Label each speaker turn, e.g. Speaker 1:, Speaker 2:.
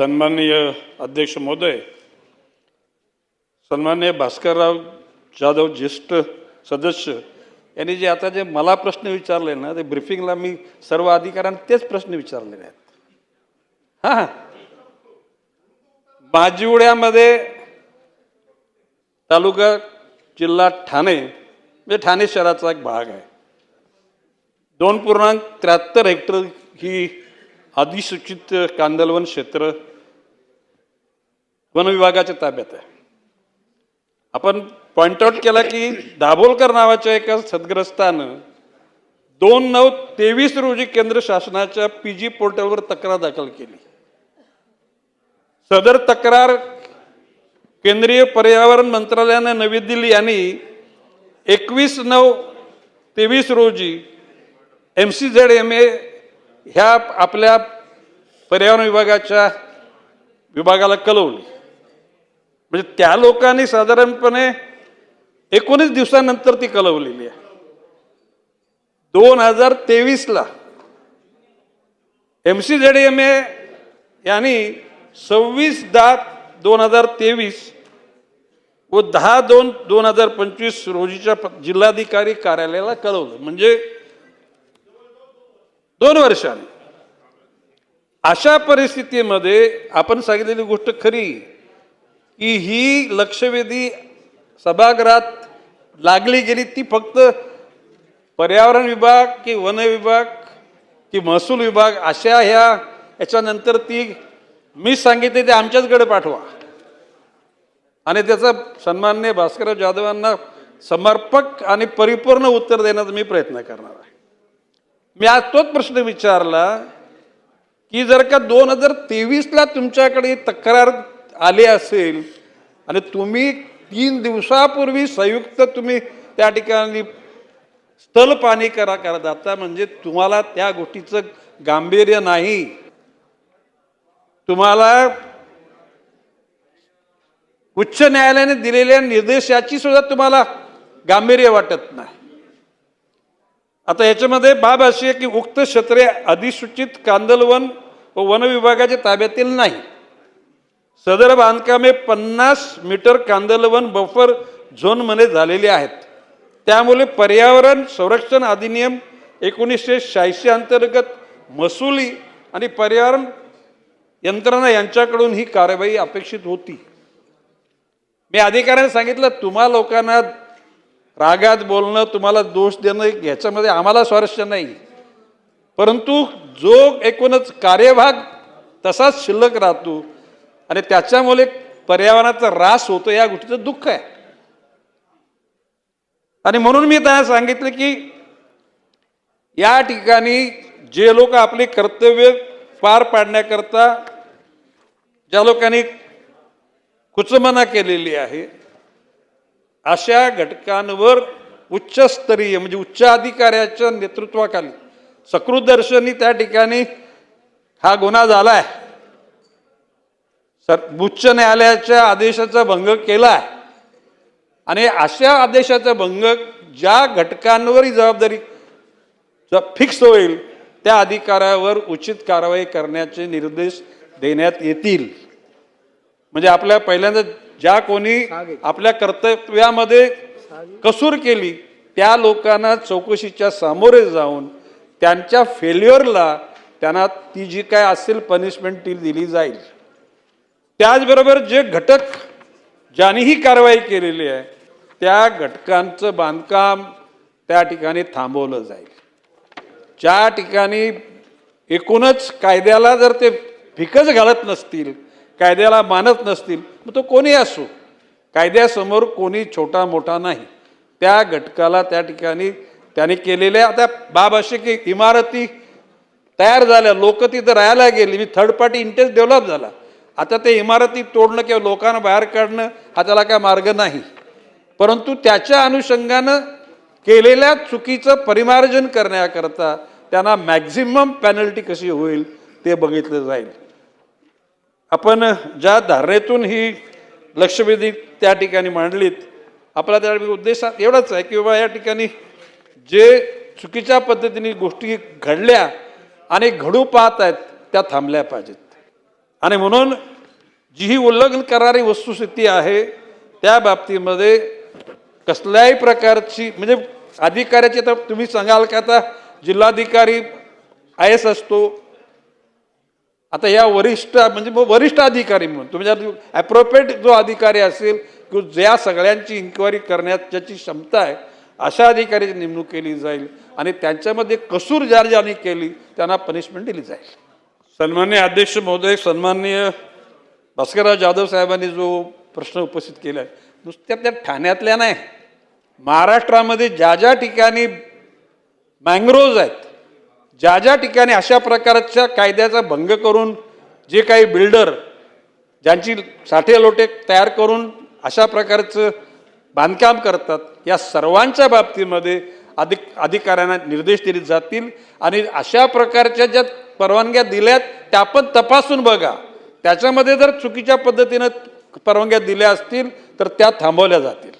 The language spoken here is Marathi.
Speaker 1: सन्माननीय अध्यक्ष महोदय सन्माननीय भास्करराव जाधव ज्येष्ठ सदस्य यांनी जे आता जे मला प्रश्न विचारले ना ते ब्रिफिंगला मी सर्व अधिकाऱ्यांना तेच प्रश्न विचारलेले आहेत. हां. माजिवड्यामध्ये तालुका जिल्हा ठाणे म्हणजे ठाणे शहराचा एक भाग आहे. दोन पूर्णांक त्र्याहत्तर हेक्टर ही अधिसूचित कांदलवन क्षेत्र वन विभागाच्या ताब्यात आहे. आपण पॉइंट आउट केला की दाभोलकर नावाच्या एका सदग्रस्तानं दोन नऊ तेवीस रोजी केंद्र शासनाच्या पी जी पोर्टलवर तक्रार दाखल केली. सदर तक्रार केंद्रीय पर्यावरण मंत्रालयानं नवी दिल्ली यांनी एकवीस नऊ तेवीस रोजी M C Z M A ह्या आपल्या पर्यावरण विभागाच्या विभागाला कळवली म्हणजे त्या लोकांनी साधारणपणे एकोणीस दिवसानंतर ती कळवलेली आहे. दोन हजार तेवीसला M C Z M A यांनी सव्वीस दहा दोन हजार तेवीस व दहा दोन दोन हजार पंचवीस रोजीच्या जिल्हाधिकारी कार्यालयाला कळवलं म्हणजे दोन वर्षांनी. अशा परिस्थितीमध्ये आपण सांगितलेली गोष्ट खरी की ही लक्षवेधी सभागृहात लागली गेली ती फक्त पर्यावरण विभाग की वन विभाग की महसूल विभाग अशा ह्या याच्यानंतर ती मी सांगितले ते आमच्याचकडे पाठवा. आणि त्याचा सन्मान्य भास्करराव जाधवांना समर्पक आणि परिपूर्ण उत्तर देण्याचा मी प्रयत्न करणार आहे. मी आज तोच प्रश्न विचारला की जर का दोन हजार तेवीसला तुमच्याकडे तक्रार आली असेल आणि तुम्ही तीन दिवसापूर्वी संयुक्त तुम्ही त्या ठिकाणी स्थल पाणी करा करा जाता म्हणजे तुम्हाला त्या गोष्टीचं गांभीर्य नाही. तुम्हाला उच्च न्यायालयाने दिलेल्या निर्देशाची सुद्धा तुम्हाला गांभीर्य वाटत नाही. आता याच्यामध्ये बाब अशी आहे की उक्त क्षेत्रे अधिसूचित कांदलवन व वन विभागाच्या ताब्यातील नाही. सदर बांधकामे पन्नास मीटर कांदलवन बफर झोनमध्ये झालेली आहेत. त्यामुळे पर्यावरण संरक्षण अधिनियम एकोणीसशे शहाऐंशी अंतर्गत महसुली आणि पर्यावरण यंत्रणा यांच्याकडून ही कारवाई अपेक्षित होती. मी अधिकाऱ्यांना सांगितलं तुम्हा लोकांना रागात बोलणं तुम्हाला दोष देणं याच्यामध्ये आम्हाला स्वारस्य नाही. परंतु जो एकूणच कार्यभाग तसाच शिल्लक राहतो आणि त्याच्यामुळे पर्यावरणाचा ऱ्हास होतो या गोष्टीचं दुःख आहे. आणि म्हणून मी त्यांना सांगितलं की या ठिकाणी जे लोक आपले कर्तव्य पार पाडण्याकरता ज्या लोकांनी कुचमना केलेली आहे अशा घटकांवर उच्चस्तरीय म्हणजे उच्च अधिकाऱ्याच्या नेतृत्वाखाली सकृतदर्शनी त्या ठिकाणी हा गुन्हा झाला आहे सर उच्च न्यायालयाच्या आदेशाचा भंग केला आहे आणि अशा आदेशाचा भंग ज्या घटकांवर ही जबाबदारी फिक्स होईल त्या अधिकाऱ्यावर उचित कारवाई करण्याचे निर्देश देण्यात येतील. म्हणजे आपल्या पहिल्यांदा ज्या कोणी आपल्या कर्तव्यामध्ये कसूर केली त्या लोकांना चौकशीच्या सामोरे जाऊन त्यांच्या फेल्युअरला त्यांना ती जी काय असेल पनिशमेंट ती दिली जाईल. त्याचबरोबर जे घटक ज्यांनीही कारवाई केलेली आहे त्या घटकांचं बांधकाम त्या ठिकाणी थांबवलं जाईल. ज्या ठिकाणी एकूणच कायद्याला जर ते फिकच घालत नसतील कायद्याला मानत नसतील मग तो कोणी असो? कायद्यासमोर कोणी छोटा मोठा नाही. त्या घटकाला त्या ठिकाणी त्याने केलेल्या आता बाब असे की इमारती तयार झाल्या लोक तिथं राहायला गेली मी थर्ड पार्टी इंटरेस्ट डेव्हलप झाला. आता ते इमारती तोडणं किंवा लोकांना बाहेर काढणं हा त्याला काय मार्ग नाही. परंतु त्याच्या अनुषंगानं केलेल्या चुकीचं परिमार्जन करण्याकरता त्यांना मॅक्झिमम पॅनल्टी कशी होईल ते बघितलं जाईल. आपण ज्या धारणेतून ही लक्षवेधी त्या ठिकाणी मांडलीत आपला त्या उद्देश एवढाच आहे की बाबा या ठिकाणी जे चुकीच्या पद्धतीने गोष्टी घडल्या आणि घडू पाहत आहेत त्या थांबल्या पाहिजेत. आणि म्हणून जी ही उल्लंघन करणारी वस्तुस्थिती आहे त्या बाबतीमध्ये कसल्याही प्रकारची म्हणजे अधिकाऱ्याची तर तुम्ही सांगाल का आता जिल्हाधिकारी आय एस असतो आता या वरिष्ठ म्हणजे मग वरिष्ठ अधिकारी म्हणून तुम्ही ॲप्रोप्रिएट जो अधिकारी असेल किंवा ज्या सगळ्यांची इन्क्वायरी करण्यात ज्याची क्षमता आहे अशा अधिकाऱ्याची नेमणूक केली जाईल आणि त्यांच्यामध्ये कसूर ज्या ज्यांनी केली त्यांना पनिशमेंट दिली जाईल. सन्मान्य अध्यक्ष महोदय सन्माननीय भास्करराव जाधव साहेबांनी जो प्रश्न उपस्थित केला आहे नुसत्या त्या ठाण्यातल्या नाही महाराष्ट्रामध्ये ज्या ज्या ठिकाणी मँग्रोव्ज आहेत ज्या ज्या ठिकाणी अशा प्रकारच्या कायद्याचा भंग करून जे काही बिल्डर ज्यांची साठे लोटे तयार करून अशा प्रकारचं बांधकाम करतात या सर्वांच्या बाबतीमध्ये अधिक अधिकाऱ्यांना निर्देश दिले जातील आणि अशा प्रकारच्या ज्या परवानग्या दिल्यात त्या पण तपासून बघा. त्याच्यामध्ये जर चुकीच्या पद्धतीनं परवानग्या दिल्या असतील तर त्या थांबवल्या जातील.